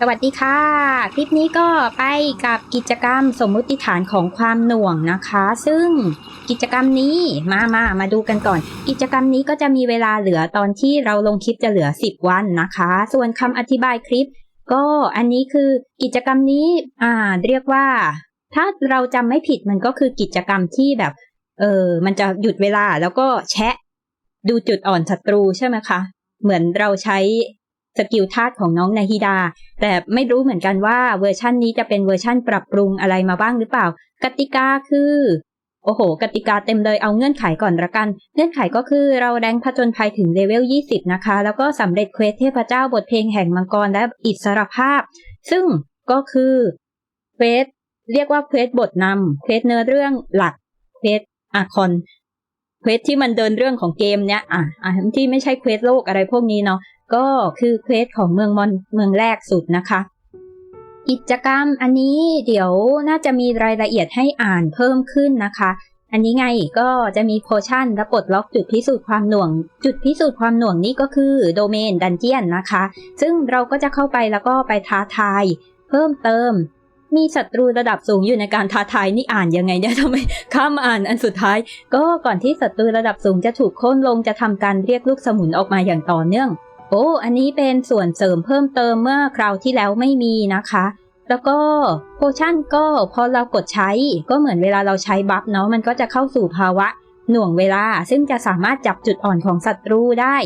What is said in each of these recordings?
สวัสดีค่ะ คลิปนี้ก็ไปกับกิจกรรมสมมุติฐานของความหน่วงนะคะ ซึ่งกิจกรรมนี้มามามาดูกันก่อน กิจกรรมนี้ก็จะมีเวลาเหลือตอนที่เราลงคลิปจะเหลือ 10 วันนะคะ ส่วนคำอธิบายคลิป ก็อันนี้คือกิจกรรมนี้อ่าเรียกว่า ถ้าเราจำไม่ผิดมันก็คือกิจกรรมที่แบบ เออมันจะหยุดเวลาแล้วก็แชะ ดูจุดอ่อนศัตรูใช่ไหมคะ เหมือนเราใช้ สกิลธาตุของน้องนาฮิดา แต่ไม่รู้เหมือนกันว่าเวอร์ชั่นนี้จะเป็นเวอร์ชั่นปรับปรุงอะไรมาบ้างหรือเปล่า กติกาคือ โอ้โห กติกาเต็มเลยเอาเงื่อนไขก่อนละกัน เงื่อนไขก็คือเราแรงผจญภัยถึงเลเวล 20 นะคะ แล้วก็สำเร็จเควสเทพเจ้าบทเพลงแห่งมังกรและอิสรภาพ ซึ่งก็คือเควสเรียกว่าเควสบทนำเควสเนื้อเรื่องหลักเควสอาคอนเควสที่มันเดินเรื่องของเกมเนี้ยอะอะที่ไม่ใช่เควสโลกอะไรพวกนี้เนาะ ก็คือเควสของเมืองมอนเมืองแรกสุดนะคะ กิจกรรมอันนี้เดี๋ยวน่าจะมีรายละเอียดให้อ่านเพิ่มขึ้นนะคะ อันนี้ไงก็จะมีโพชั่นและปลดล็อกจุดพิสูจน์ความหน่วง จุดพิสูจน์ความหน่วงนี้ก็คือโดเมนดันเจียนนะคะ ซึ่งเราก็จะเข้าไปแล้วก็ไปท้าทาย เพิ่มเติมมีศัตรูระดับสูงอยู่ในการท้าทายนี่อ่านยังไงเนี่ยทำไมข้ามอ่านอันสุดท้าย ก็ก่อนที่ศัตรูระดับสูงจะถูกโค่นลงจะทำการเรียกลูกสมุนออกมาอย่างต่อเนื่อง โอ้ อันนี้เป็นส่วนเสริมเพิ่มเติมเมื่อคราวที่แล้วไม่มีนะคะ แล้วก็โพชั่นก็พอเรากดใช้ก็เหมือนเวลาเราใช้บัฟเนาะมันก็จะเข้าสู่ภาวะหน่วงเวลา ซึ่งจะสามารถจับจุดอ่อนของศัตรูได้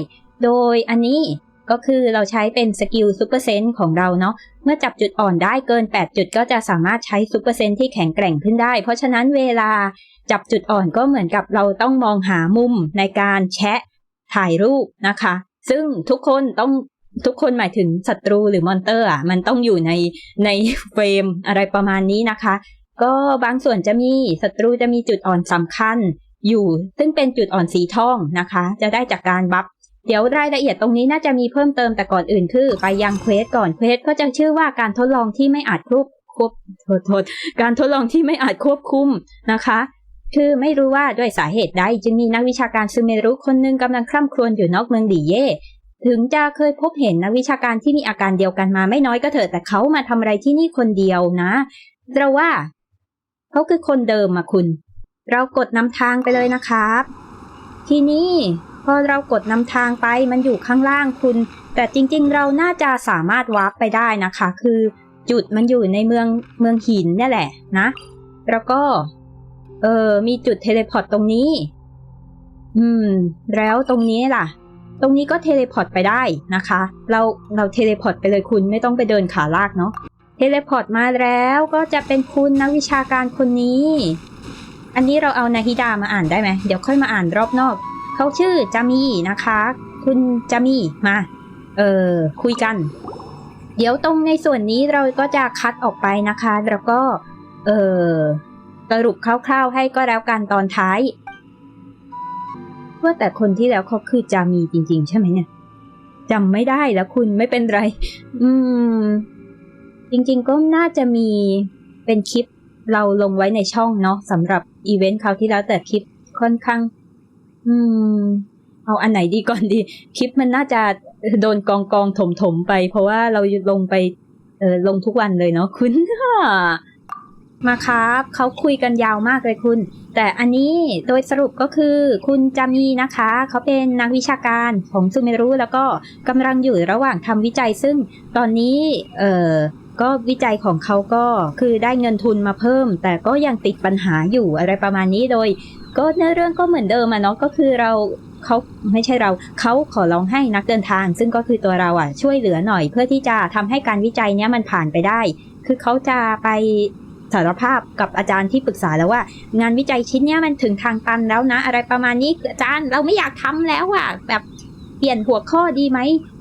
โดยอันนี้ก็คือเราใช้เป็นสกิลซูเปอร์เซนต์ของเราเนาะ เมื่อจับจุดอ่อนได้เกิน 8 จุดก็จะสามารถใช้ซูเปอร์เซนต์ที่แข็งแกร่งขึ้นได้ เพราะฉะนั้นเวลาจับจุดอ่อนก็เหมือนกับเราต้องมองหามุมในการแชะถ่ายรูปนะคะ ซึ่งทุกคนต้องทุกคนหมายถึงศัตรูหรือมอนเตอร์อะมันต้องอยู่ในในเฟรมอะไรประมาณนี้นะคะ ก็บางส่วนจะมีศัตรูจะมีจุดอ่อนสำคัญอยู่ ซึ่งเป็นจุดอ่อนสีทองนะคะ จะได้จากการบัฟเดี๋ยวรายละเอียดตรงนี้น่าจะมีเพิ่มเติมแต่ก่อนอื่นคือ ไปยังเควสก่อนเควสก็จะชื่อว่าการทดลองที่ไม่อาจควบควบโทษการทดลองที่ไม่อาจควบคุมนะคะ คือไม่รู้ว่าด้วยสาเหตุใดจึงมีนักวิชาการซูเมรุคนหนึ่งกำลังคร่ำครวญอยู่นอกเมืองดีเย่ถึงจะเคยพบเห็นนักวิชาการที่มีอาการเดียวกันมาไม่น้อยก็เถอะแต่เขามาทำอะไรที่นี่คนเดียวนะ เราว่า เขาคือคนเดิมอะคุณ เรากดนำทางไปเลยนะครับ ทีนี้พอเรากดนำทางไปมันอยู่ข้างล่างคุณ แต่จริงๆ เราน่าจะสามารถวาร์ปไปได้นะคะ คือจุดมันอยู่ในเมืองเมืองหินนี่แหละนะ แล้วก็ เออ มีจุดเทเลพอร์ตตรงนี้ อืม แล้วตรงนี้ล่ะ ตรงนี้ก็เทเลพอร์ตไปได้นะคะ เรา เราเทเลพอร์ตไปเลยคุณไม่ต้องไปเดินขาลากเนาะ เทเลพอร์ตมาแล้วก็จะเป็นคุณนักวิชาการคนนี้ อันนี้เราเอานาฮิดามาอ่านได้ไหม เดี๋ยวค่อยมาอ่านรอบนอก เขาชื่อจามีนะคะ คุณจามีมา เออ คุยกัน เดี๋ยวตรงในส่วนนี้เราก็จะคัดออกไปนะคะ แล้วก็ เออ สรุปคร่าวๆให้ก็แล้วกันตอนท้าย ว่าแต่คนที่แล้วเขาคือจามีจริง ๆ ใช่ไหมเนี่ยจำไม่ได้แล้วคุณไม่เป็นไร อืม จริงๆก็น่าจะมีเป็นคลิปเราลงไว้ในช่องเนาะสำหรับอีเวนต์คราวที่แล้วแต่คลิปค่อนข้าง อืม เอาอันไหนดีก่อนดี คลิปมันน่าจะโดนกองกองถมถมๆไป เพราะว่าเราลงไป เออลงทุกวันเลยเนาะคุณ มาครับเขาคุยกันยาวมากเลยคุณ แต่อันนี้โดยสรุปก็คือคุณจามีนะคะ เขาเป็นนักวิชาการของซูเมรุแล้วก็กำลังอยู่ระหว่างทำวิจัย ซึ่งตอนนี้เออก็วิจัยของเขาก็คือได้เงินทุนมาเพิ่ม แต่ก็ยังติดปัญหาอยู่อะไรประมาณนี้โดย ก็เนื้อเรื่องก็เหมือนเดิมอะเนาะก็คือเราเขาไม่ใช่เราเขาขอร้องให้นักเดินทาง ซึ่งก็คือตัวเราอะช่วยเหลือหน่อยเพื่อที่จะทำให้การวิจัยเนี้ยมันผ่านไปได้ คือเขาจะไป สารภาพกับอาจารย์ที่ปรึกษาแล้วว่า งานวิจัยชิ้นเนี้ยมันถึงทางตันแล้วนะ อะไรประมาณนี้อาจารย์เราไม่อยากทำแล้วอะแบบเปลี่ยนหัวข้อดีไหม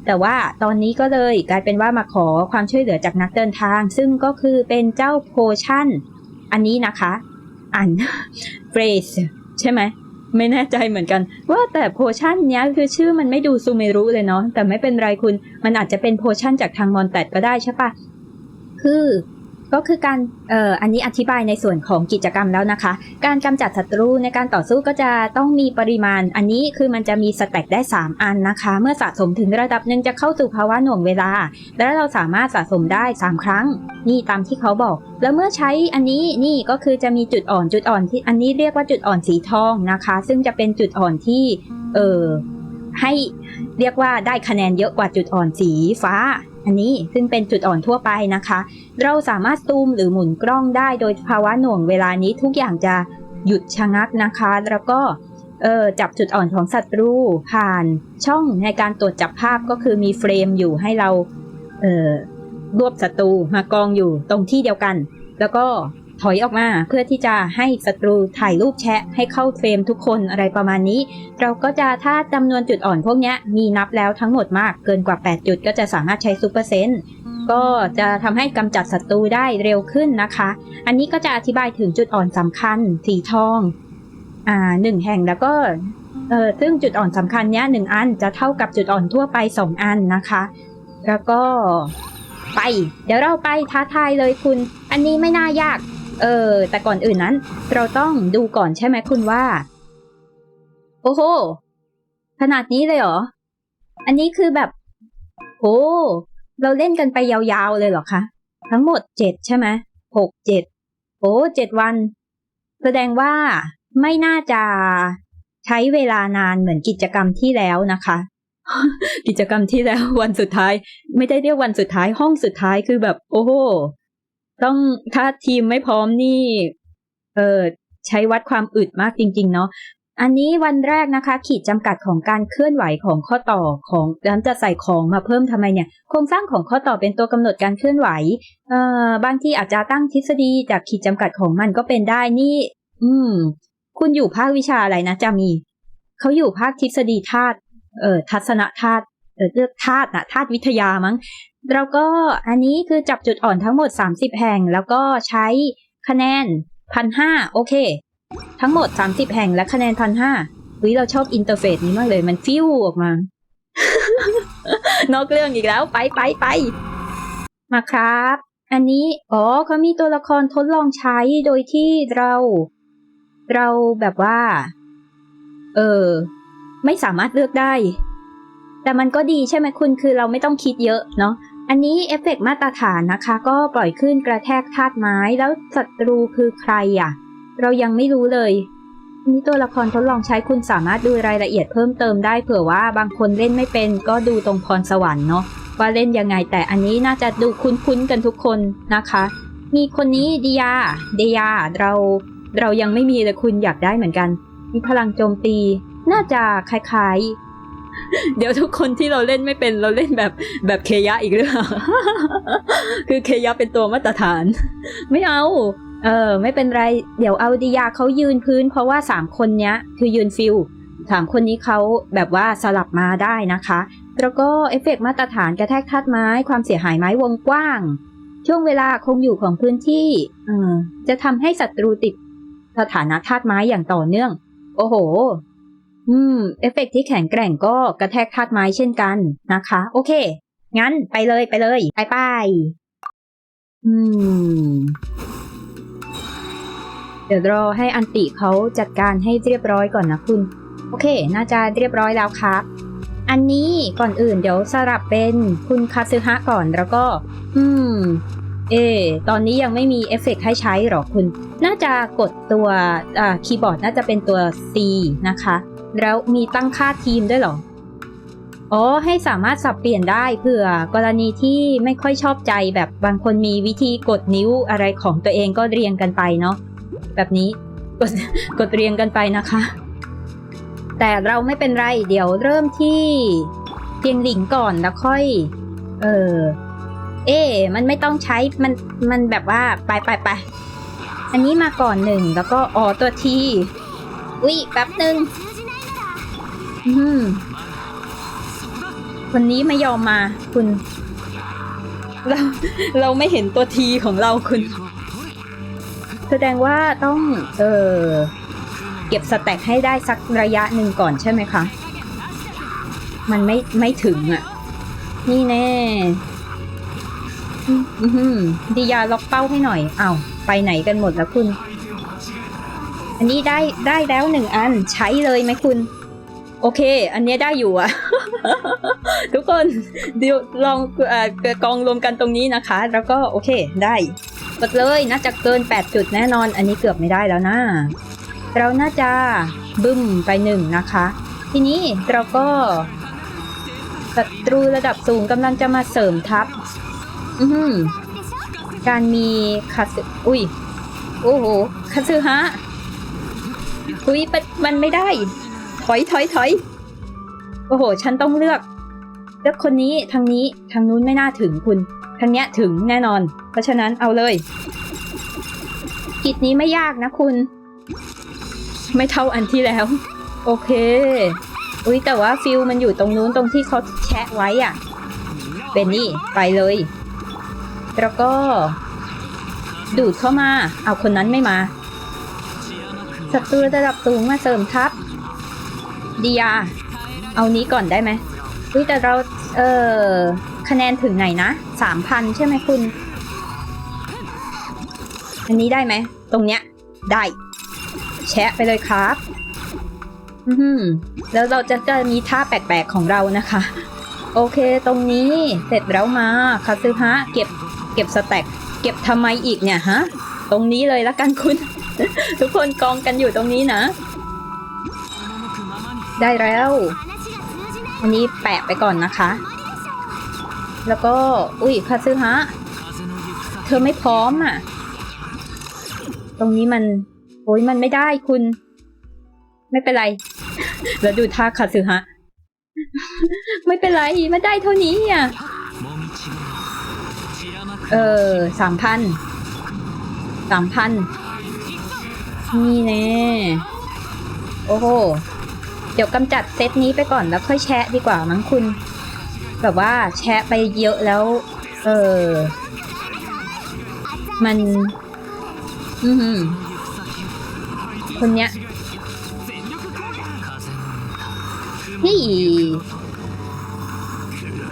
แต่ว่าตอนนี้ก็เลยกลายเป็นว่ามาขอความช่วยเหลือจากนักเดินทาง ซึ่งก็คือเป็นเจ้าโพชั่น อันนี้นะคะอ่านเฟรสใช่ไหมไม่แน่ใจเหมือนกัน ว่าแต่โพชั่นเนี้ยคือชื่อมันไม่ดูซูเมรุเลยเนาะแต่ไม่เป็นไรคุณ มันอาจจะเป็นโพชั่นจากทางมอนแตดก็ได้ใช่ปะคือ ก็คือการเอ่ออันนี้อธิบายในส่วนของกิจกรรมแล้วนะคะ การกำจัดศัตรูในการต่อสู้ก็จะต้องมีปริมาณ อันนี้คือมันจะมีสแต็กได้ 3 อันนะคะ เมื่อสะสมถึงระดับหนึ่งจะเข้าสู่ภาวะหน่วงเวลา และเราสามารถสะสมได้ 3 ครั้ง นี่ตามที่เขาบอก แล้วเมื่อใช้อันนี้นี่ก็คือจะมีจุดอ่อนจุดอ่อนที่อันนี้เรียกว่าจุดอ่อนสีทองนะคะ ซึ่งจะเป็นจุดอ่อนที่เออให้เรียกว่าได้คะแนนเยอะกว่าจุดอ่อนสีฟ้า อันนี้ซึ่งเป็นจุดอ่อนทั่วไปนะคะ เราสามารถซูมหรือหมุนกล้องได้โดยภาวะหน่วงเวลานี้ทุกอย่างจะหยุดชะงักนะคะ แล้วก็เออจับจุดอ่อนของศัตรูผ่านช่องในการตรวจจับภาพก็คือมีเฟรมอยู่ให้เราเออรวบศัตรูมากองอยู่ตรงที่เดียวกัน แล้วก็ ถอยออกมา เพื่อที่จะให้ศัตรูถ่ายรูปแชะให้เข้าเฟรมทุกคนอะไรประมาณนี้ เราก็จะถ้าจำนวนจุดอ่อนพวกเนี้ยมีนับแล้วทั้งหมดมากเกินกว่า 8 จุดก็จะสามารถใช้ซูเปอร์เซนต์ก็จะทำให้กำจัดศัตรูได้เร็วขึ้นนะคะ อันนี้ก็จะอธิบายถึงจุดอ่อนสำคัญสีทอง อ่าหนึ่งแห่งแล้วก็เออซึ่งจุดอ่อนสำคัญเนี้ยหนึ่งอันจะเท่ากับจุดอ่อนทั่วไปสองอันนะคะ แล้วก็ไป เดี๋ยวเราไปท้าทายเลยคุณ อันนี้ไม่น่ายาก เออ แต่ก่อนอื่นนั้น เราต้องดูก่อนใช่ไหมคุณว่า โอ้โห ขนาดนี้เลยเหรอ อันนี้คือแบบ โอ้เราเล่นกันไปยาวๆเลยเหรอคะ ทั้งหมดเจ็ดใช่ไหมหกเจ็ดโอ้เจ็ดวัน แสดงว่าไม่น่าจะใช้เวลานานเหมือนกิจกรรมที่แล้วนะคะ กิจกรรมที่แล้ววันสุดท้าย ไม่ได้เรียกวันสุดท้ายห้องสุดท้ายคือแบบ โอ้โห ต้องถ้าทีมไม่พร้อมนี่ เออใช้วัดความอึดมากจริง ๆ เนาะอันนี้วันแรกนะคะ ขีดจำกัดของการเคลื่อนไหวของข้อต่อของนั้นจะใส่ของมาเพิ่มทำไมเนี่ย โครงสร้างของข้อต่อเป็นตัวกำหนดการเคลื่อนไหวเอ่อบางที่อาจจะตั้งทฤษฎีจากขีดจำกัดของมันก็เป็นได้นี่ อืม คุณอยู่ภาควิชาอะไรนะจามีเขาอยู่ภาคทฤษฎีธาตุเอ่อทัศนธาตุเออเลือกธาตุนะธาตุวิทยามั้ง แล้วก็อันนี้คือจับจุดอ่อนทั้งหมด 30 แห่ง แล้วก็ใช้คะแนนพันห้าโอเค ทั้งหมด 30 แห่งและคะแนนพันห้าวิเราชอบอินเทอร์เฟซนี้มากเลยมันฟิวออกมา นอกเรื่องอีกแล้วไปไปไปมาครับ อันนี้ อ๋อเขามีตัวละครทดลองใช้โดยที่เรา เราแบบว่า เออ ไม่สามารถเลือกได้ แต่มันก็ดีใช่ไหมคุณคือเราไม่ต้องคิดเยอะเนาะ อันนี้เอฟเฟกต์มาตรฐานนะคะ ก็ปล่อยขึ้นกระแทกธาตุไม้แล้วศัตรูคือใครอะ เรายังไม่รู้เลยนี่ตัวละครทดลองใช้คุณสามารถดูรายละเอียดเพิ่มเติมได้เผื่อว่าบางคนเล่นไม่เป็น ก็ดูตรงพรสวรรค์เนาะว่าเล่นยังไงแต่อันนี้น่าจะดูคุ้นๆกันทุกคนนะคะ มีคนนี้ดิยาเดียเราเรายังไม่มีเลยคุณอยากได้เหมือนกัน มีพลังโจมตี น่าจะคล้ายๆ เดี๋ยวทุกคนที่เราเล่นไม่เป็นเราเล่นแบบแบบเคยะอีกหรือเปล่า คือเคยะเป็นตัวมาตรฐาน ไม่เอา เออ ไม่เป็นไร เดี๋ยวเอาดิยาเขายืนพื้น เพราะว่าสามคนเนี้ย คือยืนฟิลสามคนนี้เขาแบบว่าสลับมาได้นะคะ แล้วก็เอฟเฟกต์มาตรฐานกระแทกธาตุไม้ ความเสียหายไม้วงกว้าง ช่วงเวลาคงอยู่ของพื้นที่ออจะทำให้ศัตรูติดสถานะธาตุไม้อย่างต่อเนื่อง โอ้โห อืม เอฟเฟกต์ที่แข็งแกร่งก็กระแทกธาตุไม้เช่นกันนะคะ โอเค งั้นไปเลยไปเลยไปไปอืม เดี๋ยวรอให้อันติเขาจัดการให้เรียบร้อยก่อนนะคุณ โอเค น่าจะเรียบร้อยแล้วครับ อันนี้ก่อนอื่นเดี๋ยวสลับเป็นคุณคาซึฮะก่อนแล้วก็ อืม เอ ตอนนี้ยังไม่มีเอฟเฟกต์ให้ใช้หรอคุณ น่าจะกดตัวอ่าคีย์บอร์ดน่าจะเป็นตัว C นะคะ แล้วมีตั้งค่าทีมด้วยหรอ อ๋อ ให้สามารถสับเปลี่ยนได้เผื่อกรณีที่ไม่ค่อยชอบใจแบบบางคนมีวิธีกดนิ้วอะไรของตัวเองก็เรียงกันไปเนาะ แบบนี้กดกดเรียงกันไปนะคะ แต่เราไม่เป็นไร เดี๋ยวเริ่มที่เพียงหลิงก่อนแล้วค่อย เออ เอ๊มันไม่ต้องใช้ มัน มันแบบว่าไปไปไป อันนี้มาก่อนหนึ่งแล้วก็อ๋อตัวที อุ้ยแป๊บหนึ่ง วันนี้ไม่ยอมมาคุณ เราเราไม่เห็นตัวทีของเราคุณ แสดงว่าต้อง เออเก็บสแต็กให้ได้สักระยะหนึ่งก่อนใช่ไหมคะ มันไม่ไม่ถึงอะ นี่แน่อือหือดียาล็อกเป้าให้หน่อย เอ้าไปไหนกันหมดแล้วคุณ อันนี้ได้ได้แล้วหนึ่งอันใช้เลยไหมคุณ โอเค อันนี้ได้อยู่อะทุกคนเดี๋ยวลองอกองรวมกันตรงนี้นะคะ แล้วก็โอเคได้กดเลยน่าจะเกิน 8 จุดแน่นอน อันนี้เกือบไม่ได้แล้วนะ เราน่าจะบึ้มไปหนึ่งนะคะ ทีนี้เราก็ศัตรูระดับสูงกำลังจะมาเสริมทัพ อือหือการมีคาสึอุ้ย โอ้โหคาสึฮะอุ้ยมันมันไม่ได้ ถอยถอยถอยโอ้โห ฉันต้องเลือก เลือกคนนี้ทางนี้ทางนู้นไม่น่าถึงคุณ ทางเนี้ยถึงแน่นอน เพราะฉะนั้นเอาเลยกิจนี้ไม่ยากนะคุณ ไม่เท่าอันที่แล้ว โอเค อุ้ยแต่ว่าฟิลมันอยู่ตรงนู้นตรงที่เขาแชะไว้อะเบนนี่ไปเลย แล้วก็ ดูดเข้ามา เอาคนนั้นไม่มาศัตรูระดับสูงมาเสริมทัพ ดียาเอานี้ก่อนได้ไหมอุ้ยแต่เราเออคะแนนถึงไหนนะสามพันใช่ไหมคุณ อันนี้ได้ไหม ตรงเนี้ย ได้ แชะไปเลยครับ อือหือแล้วเราจะจะมีท่าแปลกๆของเรานะคะ โอเคตรงนี้เสร็จแล้วมาคาซึฮะเก็บเก็บสแต็กเก็บทำไมอีกเนี่ยฮะ ตรงนี้เลยละกันคุณ ทุกคนกองกันอยู่ตรงนี้นะ ได้แล้ว อันนี้แปะไปก่อนนะคะ แล้วก็ อุ้ยคาซึฮะ เธอไม่พร้อมอะ ตรงนี้มัน โอ้ยมันไม่ได้คุณ ไม่เป็นไร แล้วดูท่าคาซึฮะ ไม่เป็นไรไม่ได้เท่านี้อะ เออสามพัน สามพัน นี่แน่ โอ้โห ดี๋ยวกำจัดเซตนี้ไปก่อนแล้วค่อยแชะดีกว่ามั้งคุณ แบบว่าแชะไปเยอะแล้ว เออ มัน อือหือคนเนี้ยนี่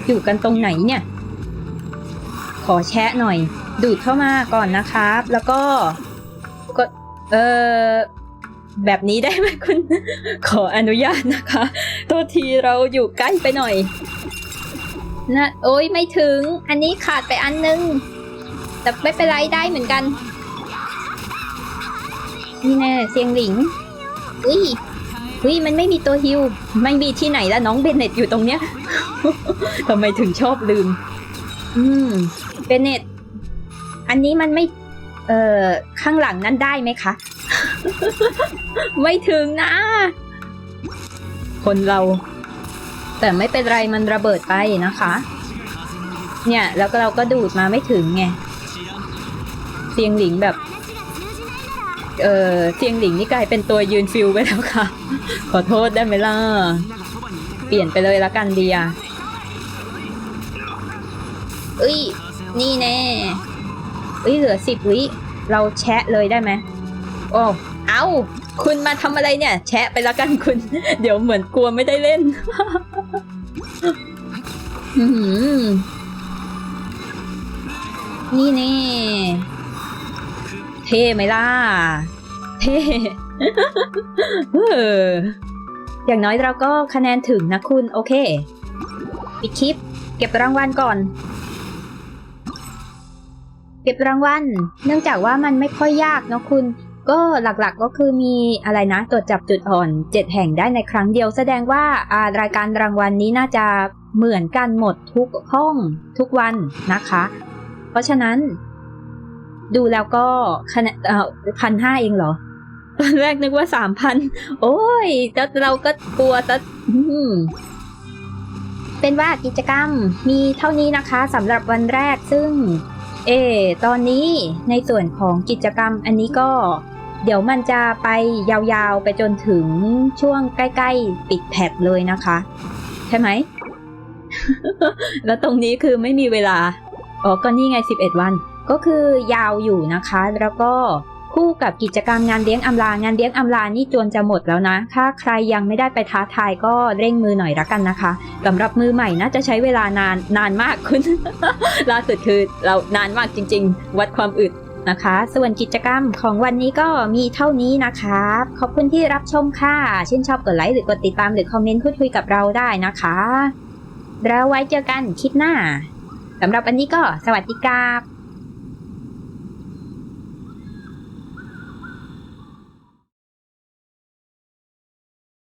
อยู่กันตรงไหนเนี่ย ขอแชะหน่อย ดูดเข้ามาก่อนนะครับ แล้วก็กดเออ แบบนี้ได้ไหมคุณ ขออนุญาตนะคะโทษทีเราอยู่ใกล้ไปหน่อยนะโอ้ยไม่ถึง อันนี้ขาดไปอันนึง แต่ไม่เป็นไรได้เหมือนกัน นี่แน่เสียงหลิงอุ้ยอุ้ยมันไม่มีตัวฮิว ไม่มีที่ไหนแล้วน้องเบนเน็ตอยู่ตรงเนี้ยทำไมถึงชอบลืม อืม เบนเน็ต อันนี้มันไม่ เอ่อ ข้างหลังนั้นได้ไหมคะ ไม่ถึงนะ คนเรา แต่ไม่เป็นไรมันระเบิดไปนะคะ เนี่ย แล้วก็เราก็ดูดมาไม่ถึงไงเสียงหลิงแบบ เออเสียงหลิงนี่กลายเป็นตัวยืนฟิลไปแล้วค่ะ ขอโทษได้ไหมล่ะ เปลี่ยนไปเลยละกันเดียเอ้ย นี่แน่เอ้ยเหลือสิบวิ เราแชะเลยได้ไหม โอ้เอาคุณมาทำอะไรเนี่ย แชะไปและกันคุณ เดี๋ยวเหมือนกลัวไม่ได้เล่น อื้อหือนี่แน่เท่ไหมล่ะ เท่ เอออย่างน้อยเราก็คะแนนถึงนะคุณ โอเค ปิดคลิป เก็บรางวัลก่อน เก็บรางวัล เนื่องจากว่ามันไม่ค่อยยากเนาะคุณ ก็หลักๆก็คือมีอะไรนะตรวจจับจุดอ่อน 7 แห่งได้ในครั้งเดียว แสดงว่าอ่ารายการรางวัลนี้น่าจะเหมือนกันหมดทุกห้องทุกวันนะคะ เพราะฉะนั้น ดูแล้วก็คะแนนเออพันห้าเองเหรอตอนแรกนึกว่าสามพันโอ้ยแล้วเราก็กลัวซะเป็นว่ากิจกรรมมีเท่านี้นะคะสำหรับวันแรกซึ่ง เออตอนนี้ในส่วนของกิจกรรมอันนี้ก็ เดี๋ยวมันจะไปยาวๆไปจนถึงช่วงใกล้ๆปิดแพทเลยนะคะ ใช่ไหม แล้วตรงนี้คือไม่มีเวลา อ๋อ ก็นี่ไง 11 วัน ก็คือยาวอยู่นะคะ แล้วก็คู่กับกิจกรรมงานเลี้ยงอำลางานเลี้ยงอำลานี่จวนจะหมดแล้วนะ ถ้าใครยังไม่ได้ไปท้าทายก็เร่งมือหน่อยละกันนะคะสำหรับมือใหม่น่าจะใช้เวลานานนานมากคุณ ล่าสุดคือเรานานมากจริง ๆ วัดความอึด นะคะ ส่วนกิจกรรมของวันนี้ก็มีเท่านี้นะคะขอบคุณที่รับชมค่ะชื่นชอบกดไลค์หรือกดติดตามหรือคอมเมนต์พูดคุยกับเราได้นะคะแล้วไว้เจอกันคลิปหน้าสำหรับวันนี้ก็สวัสดีครับ